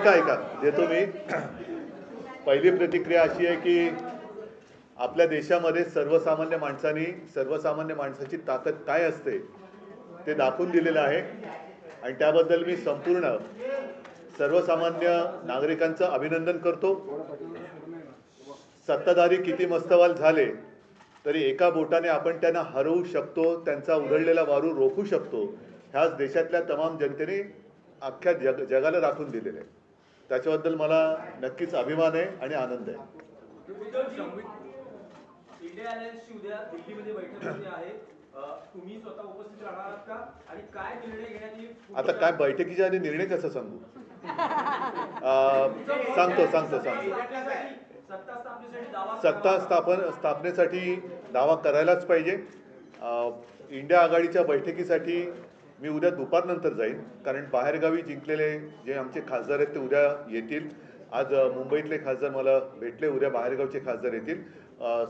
ऐका ऐका. देतो मी. पहिली प्रतिक्रिया अशी आहे की आपल्या देशामध्ये सर्वसामान्य माणसांनी सर्वसामान्य माणसाची ताकद काय असते ते दाखवून दिलेलं आहे. आणि त्याबद्दल मी संपूर्ण सर्वसामान्य नागरिकांचं अभिनंदन करतो. सत्ताधारी किती मस्तवाल झाले तरी एका बोटाने आपण त्यांना हरवू शकतो त्यांचा उधळलेला वारू रोखू शकतो. ह्याच देशातल्या तमाम जनतेने अख्ख्या जग जगाला दाखवून दिलेलं आहे. त्याच्याबद्दल मला नक्कीच अभिमान आहे आणि आनंद आहे. इंडिया अलायन्सची उद्या दिल्लीमध्ये बैठक होते आहे. अ, तुम्ही स्वतः उपस्थित राहणार आहात का? आणि काय निर्णय घेण्यात येईल? आता काय बैठकीच्या आधी निर्णय कसं सांगू? अं, सांगतो सांगतो सांगतो. सत्ता स्थापनेसाठी दावा सत्ता स्थापन स्थापनेसाठी दावा करायलाच पाहिजे. अ, इंडिया आघाडीच्या बैठकीसाठी मी उद्या दुपारनंतर जाईन. कारण बाहेरगावी जिंकलेले जे आमचे खासदार आहेत ते उद्या येतील. आज मुंबईतले खासदार मला भेटले. उद्या बाहेरगावचे खासदार येतील.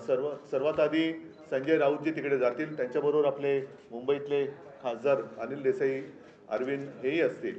सर्व सर्वात आधी संजय राऊतजी तिकडे जातील. त्यांच्याबरोबर आपले मुंबईतले खासदार अनिल देसाई अरविंद हेही असतील.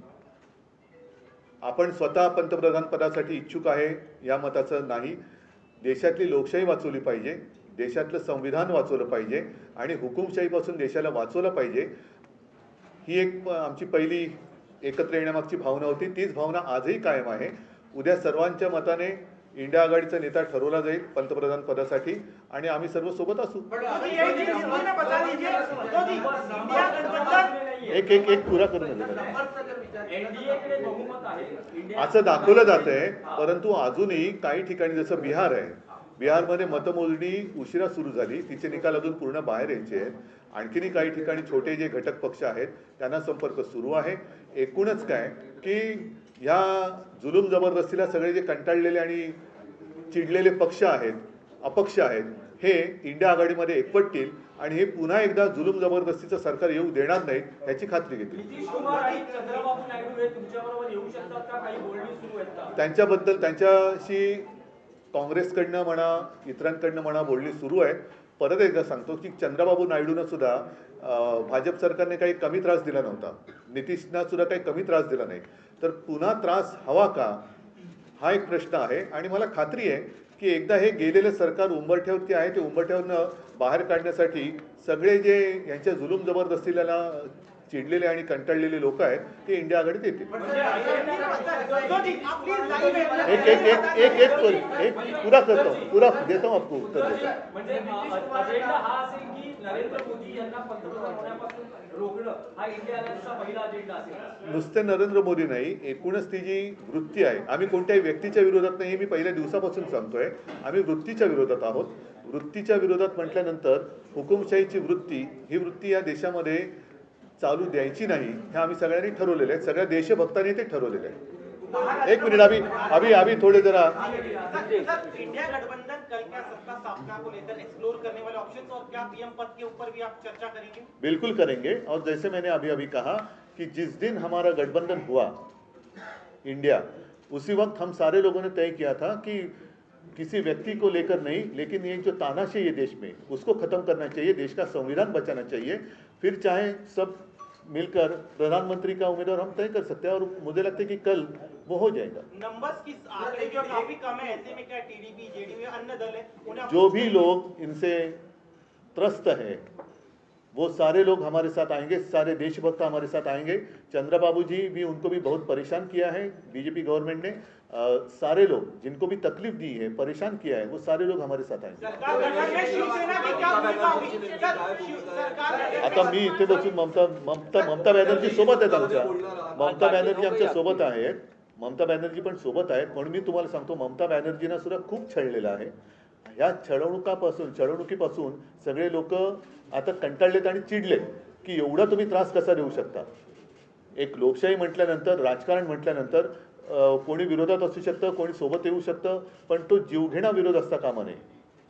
आपण स्वतः पंतप्रधान पदासाठी इच्छुक आहे या मताचं नाही. देशातली लोकशाही वाचवली पाहिजे देशातलं संविधान वाचवलं पाहिजे आणि हुकुमशाहीपासून देशाला वाचवलं पाहिजे. ही एक आमची पहिली एकत्र येण्यामागची भावना होती. तीच भावना आजही कायम आहे. उद्या सर्वांच्या मताने इंडिया आघाडीचा नेता ठरवला जाईल पंतप्रधान पदासाठी आणि आम्ही सर्व सोबत असू. एक एक एक पुरा करून असं दाखवलं जात आहे परंतु अजूनही काही ठिकाणी जसं बिहार आहे बिहारमध्ये मतमोजणी उशिरा सुरू झाली. तिचे निकाल अजून पूर्ण बाहेर यायचे आहेत. आणखीनही काही ठिकाणी छोटे जे घटक पक्ष आहेत त्यांना संपर्क सुरू आहे. एकूणच काय की ह्या जुलूम जबरदस्तीला सगळे जे कंटाळलेले आणि चिडलेले पक्ष आहेत अपक्ष आहेत हे इंडिया आघाडीमध्ये एकवटतील. आणि हे पुन्हा एकदा जुलूम जबरदस्तीचं सरकार येऊ देणार नाहीत याची खात्री घेतील. त्यांच्याबद्दल त्यांच्याशी काँग्रेसकडनं म्हणा इतरांकडनं म्हणा बोलणी सुरू आहेत. परत एकदा सांगतो की चंद्रबाबू नायडूनं सुद्धा भाजप सरकारने काही कमी त्रास दिला नव्हता. नितीशना सुद्धा काही कमी त्रास दिला नाही. तर पुन्हा त्रास हवा का? हा एक प्रश्न आहे. आणि मला खात्री आहे की एकदा हे गेलेलं सरकार उंबरठ्यावरती आहे ते उंबरठ्यावरनं बाहेर काढण्यासाठी सगळे जे यांच्या जुलूम जबरदस्तीला चिडलेले आणि कंटाळलेले लोक आहेत ते इंडिया आघाडीत येतील. एक एक एक एक एक पुरा एक पुरा करता. हूँ पूरा देता हूँ आपको उत्तर देता. नरेंद्र मोदी यांना पंतप्रधान होण्यापासून रोखणं हा इंडिया अलायन्सचा पहिला अजेंडा असेल. नुसते नरेंद्र मोदी नाही एकूणच ती जी वृत्ती आहे आम्ही कोणत्याही व्यक्तीच्या विरोधात नाही हे मी पहिल्या दिवसापासून सांगतोय. आम्ही वृत्तीच्या विरोधात आहोत. वृत्तीच्या विरोधात म्हटल्यानंतर हुकुमशाहीची वृत्ती ही वृत्ती या देशामध्ये चालू द्यायची नाही हे आम्ही सगळ्यांनी ठरवलेलं आहे. सगळ्या देशभक्तांनी ते ठरवलेलं आहे. एक मिनट अभी अभी अभी थोड़ी सर, इंडिया गठबंधन कल क्या सत्ता स्थापना को लेकर एक्सप्लोर करने वाले ऑप्शन और क्या पीएम पद के ऊपर भी आप चर्चा करेंगे? बिल्कुल करेंगे। और जैसे मैंने अभी अभी कहा कि जिस दिन हमारा गठबंधन हुआ इंडिया उसी वक्त हम सारे लोगों ने तय किया था कि किसी व्यक्ति को लेकर नहीं लेकिन ये जो तानाशाही है देश में उसको खत्म करना चाहिए देश का संविधान बचाना चाहिए। फिर चाहे सब मिलकर प्रधानमंत्री का उम्मीदवार हम तय कर सकते हैं और मुझे लगता है कि कल वो हो जाएगा। नंबर्स की आंकड़े जो काफ़ी कम है ऐसे में क्या टीडीपी जेडीयू अन्य दल है उन्हें जो भी लोग इनसे त्रस्त है वो सारे लोग हमारे साथ आएँगे सारे देशभक्त हमारे साथ आएँगे। चंद्रबाबू जी भी उनको भी बहुत परेशान किया है बीजेपी गवर्नमेंट ने अ, सारे लोग जिनको भी तकलीफ़ दी है परेशान किया है वो सारे लोग हमारे साथ आएँगे। आता मी इथे बसून ममता ममता ममता बॅनर्जी सोबत आहेत आमच्या ममता बॅनर्जी आमच्या सोबत आहेत ममता बॅनर्जी पण सोबत आहेत. म्हणून मी तुम्हाला सांगतो ममता बॅनर्जीना सुद्धा खूप छळलेलं आहे. ह्या छळवणुकापासून छळवणुकीपासून सगळे लोक आता कंटाळलेत आणि चिडलेत की एवढा तुम्ही त्रास कसा देऊ शकता? एक लोकशाही म्हटल्यानंतर राजकारण म्हटल्यानंतर कोणी विरोधात असू शकतं कोणी सोबत येऊ शकतं पण तो जीवघेणा विरोध असता कामा नये.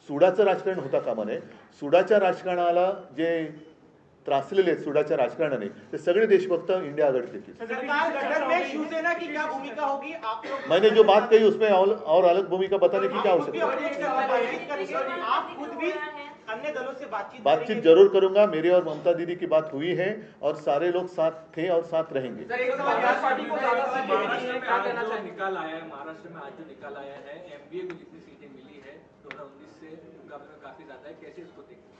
सुडाचं राजकारण होता कामा नये. सुडाच्या राजकारणाला जे त्रासलेले आहेत सुडाच्या राजकारणाने. ते सगळे देशभक्त इंडिया आघाडी देतील सरकार गठन में शिवसेना की क्या भूमिका होगी? आप लोग मैंने जो बात कही उसमें और, और अलग भूमिका बताने की क्या आप खुद भी आवश्यकता है अपने स्तर पर बातचीत करेंगे आप खुद भी अन्य दलों से बातचीत बातचीत करेंगे? जरूर करूंगा। मेरी और ममता दीदी की बात हुई है और सारे लोग साथ थे और साथ रहेंगे। सर एक सवाल समाजवादी पार्टी को ज्यादा सीटें मिली महाराष्ट्र हैं, में क्या आज कहना जो चाहेंगे? निकाल आया है महाराष्ट्र में आज जो निकाल आया है एमबीए को जितनी सीटें मिली है 2019 से मुकाबले में काफी ज्यादा है। कैसे इसको देखते हैं?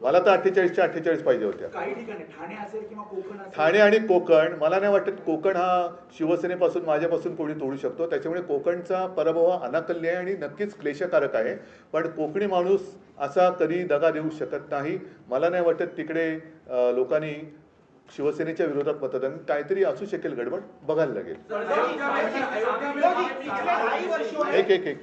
मला तर अठ्ठेचाळीसच्या अठ्ठेचाळीस पाहिजे होत्या. काही ठिकाणी ठाणे असेल किंवा कोकण असेल. ठाणे आणि कोकण मला नाही वाटत कोकण हा शिवसेनेपासून माझ्यापासून कोणी तोडू शकतो. त्याच्यामुळे कोकणचा पराभव हा अनाकल्य आहे आणि नक्कीच क्लेशकारक आहे. पण कोकणी माणूस असा कधी दगा देऊ शकत नाही. मला नाही वाटत तिकडे लोकांनी शिवसेनेच्या विरोधात मतदान काहीतरी असू शकेल गडबड वर्षों में एक एक एक.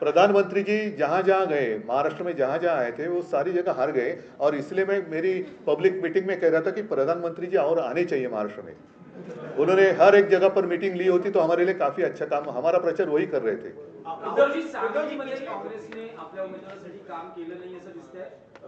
प्रधानमंत्री जी जहाँ जहाँ गए, महाराष्ट्र में जहाँ जहाँ आए थे, वो सारी जगह हार गए और इसलिए मैं मेरी पब्लिक मीटिंग में कह रहा था कि प्रधानमंत्री जी और आने चाहिए महाराष्ट्र में। उन्होंने हर एक जगह पर मीटिंग ली होती तो हमारे लिए काफ़ी अच्छा काम, हमारा प्रचार वही कर रहे थे। काम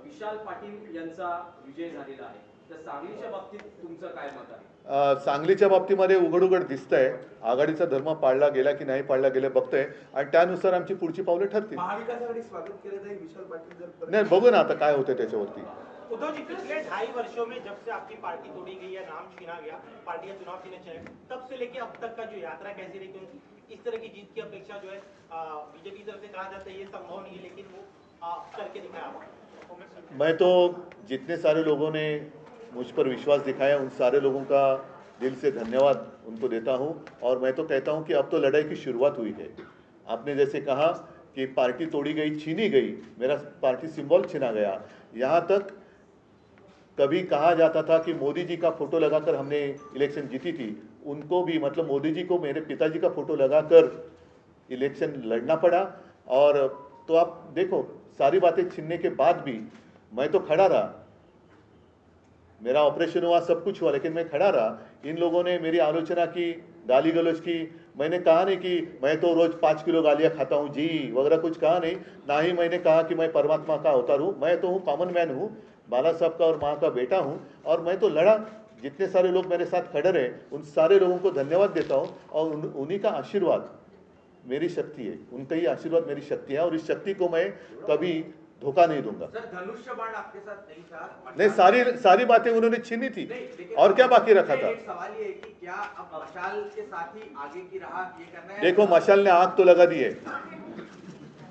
विशाल पाटील यांचा विजय झालेला आहे. तर सांगलीच्या बाबतीत तुमचं काय मत आहे? अ, सांगलीच्या बाबतीमध्ये उघड उघड दिसतंय. आघाडीचा धर्म पाळला गेला की नाही पाळला गेला बघतोय. आणि त्यानुसार आमची पुढची पावले ठरतील. महाविकास आघाडी स्वागत केलं जाईल विशाल पाटील जर परत- नाही बघू ना आता काय होतं त्याच्यावरती. उद्धव जी पिछले ढाई वर्षों में जब से आपकी पार्टी तोड़ी गई या नाम छीना गया पार्टी का चुनाव छीने चाहिए तब से लेके अब तक का जो यात्रा कैसी रही क्योंकि इस तरह की जीत की अपेक्षा जो है बीजेपी की तरफ से कहा जाता है ये संभव नहीं है लेकिन वो मैं तो जितने सारे लोगों ने मुझ पर विश्वास दिखाया, उन सारे लोगों का दिल से धन्यवाद उनको देता हूँ। और मैं तो कहता हूँ कि अब तो लड़ाई की शुरुआत हुई है। आपने जैसे कहा कि पार्टी तोड़ी गई, छीनी गई, मेरा पार्टी सिंबल छीना गया। यहाँ तक कभी कहा जाता था कि मोदी जी का फ़ोटो लगाकर हमने इलेक्शन जीती थी। उनको भी मतलब मोदी जी को मेरे पिताजी का फ़ोटो लगाकर इलेक्शन लड़ना पड़ा। और तो आप देखो सारी बातें छीनने के बाद भी मैं तो खड़ा रहा। मेरा ऑपरेशन हुआ सब कुछ हुआ लेकिन मैं खड़ा रहा। इन लोगों ने मेरी आलोचना की गाली गलोच की। मैंने कहा नहीं कि मैं तो रोज पाँच किलो गालियाँ खाता हूँ जी वगैरह कुछ कहा नहीं। ना ही मैंने कहा कि मैं परमात्मा का अवतार हूँ। मैं तो हूँ कॉमन मैन हूँ बाला साहब का और माँ का बेटा हूँ और मैं तो लड़ा। जितने सारे लोग मेरे साथ खड़े रहे उन सारे लोगों को धन्यवाद देता हूँ और उन, उन्हीं का आशीर्वाद। मेरी शक्ति है उनका ही आशीर्वाद मेरी शक्ति है और इस शक्ति को मैं कभी धोखा नहीं दूँगा। सर धनुष्य बाण आपके साथ नहीं था नहीं सारी सारी बातें उन्होंने छीनी थी और क्या बाकी रखा था? सवाल ये है कि क्या अब मशाल के साथ ही आगे की राह ये करना है? देखो मशाल ने आग तो लगा दी है।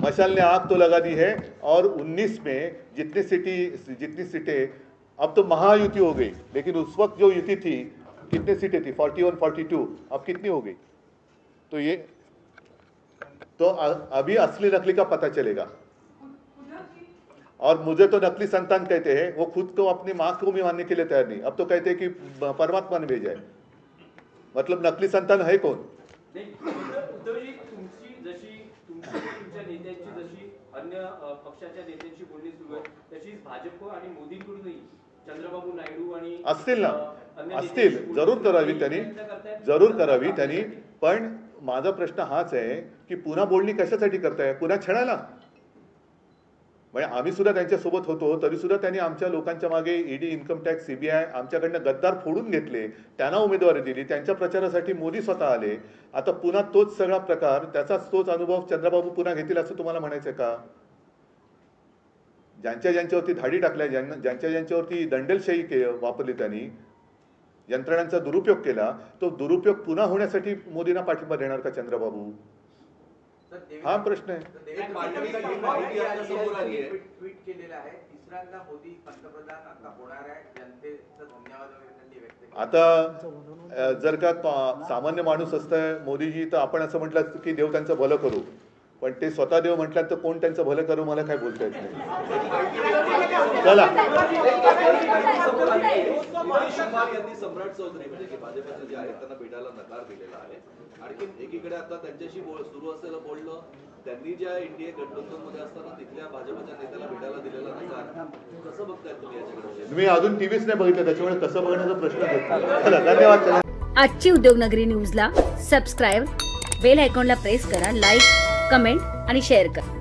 मशाल ने आग तो लगा दी है और 19 में जितनी सीटी जितनी सीटें अब तो महायुति हो गई लेकिन उस वक्त जो युति थी कितनी सीटें थी? 41 42 अब कितनी हो गई? तो ये तो अभी असली नकली का पता चलेगा। और मुझे तो नकली संतान कहते हैं वो खुद को अपनी माँ को भी मानने के लिए तैयार नहीं। अब तो कहते हैं कि परमात्मा ने भेजा है। मतलब नकली संतान है कौन? नाही उद्धव- उद्धवजी तुमची जशी तुमची तुमच्या नेत्यांची जशी अन्य पक्षाच्या नेत्यांची बोलणी सुरू आहे तशीच भाजप आणि मोदींकडूनही चंद्रबाबू नायडू आणि असतील ना. असतील. ज़रूर करावी त्यांनी. ज़रूर करावी त्यांनी. पण माझा प्रश्न हाच आहे की पुन्हा बोलणी कशासाठी करताय? पुन्हा छळायला? म्हणजे आम्ही सुद्धा त्यांच्यासोबत होतो तरी सुद्धा त्यांनी आमच्या लोकांच्या मागे ईडी इन्कम टॅक्स सीबीआय आमच्याकडनं गद्दार फोडून घेतले. त्यांना उमेदवारी दिली त्यांच्या प्रचारासाठी मोदी स्वतः आले. आता पुन्हा तोच सगळा प्रकार त्याचाच तोच अनुभव चंद्रबाबू पुन्हा घेतील असं तुम्हाला म्हणायचं का? ज्यांच्या ज्यांच्यावरती धाडी टाकल्या ज्यांना ज्यांच्या ज्यांच्यावरती दंडेलशाही के वापरली त्यांनी यंत्रणांचा दुरुपयोग केला तो दुरुपयोग पुन्हा होण्यासाठी मोदींना पाठिंबा देणार का चंद्रबाबू? हा प्रश्न आहे. आता माहिती समोर आली आली आहे. आहे. ट्विट ट्विट केलेलं आहे. तिसऱ्यांदा मोदी पंतप्रधान आता होणार आहे जनतेचं धन्यवाद वगैरे त्यांनी व्यक्त केलं. आता अ, जर का सामान्य माणूस असतं मोदीजी तर आपण असं म्हटलं की देव त्यांचं भलं करू. पण ते स्वतः देव म्हटलं तर कोण त्यांचं भलं करू मला काय बोलता येत नाही. चला. यांनी सम्राट चौधरी म्हणजे की भाजपचे जे आहेत त्यांना भेटायला नकार दिलेला आहे आणखी एकीकडे आता त्यांच्याशी सुरू असलेलं बोलणं त्यांनी ज्या एनडीए गठबंधनमध्ये असताना तिथल्या भाजपच्या नेत्याला भेटायला दिलेला नकार कसं बघताय तुम्ही याच्याकडे मी अजून टीव्हीच नाही बघितलं त्याच्यामुळे कसं बघण्याचा प्रश्न चला धन्यवाद. आजची उद्योगनगरी न्यूजला सबस्क्राईब बेल आयकॉनला प्रेस करा लाईक कमेंट आणि शेअर करा.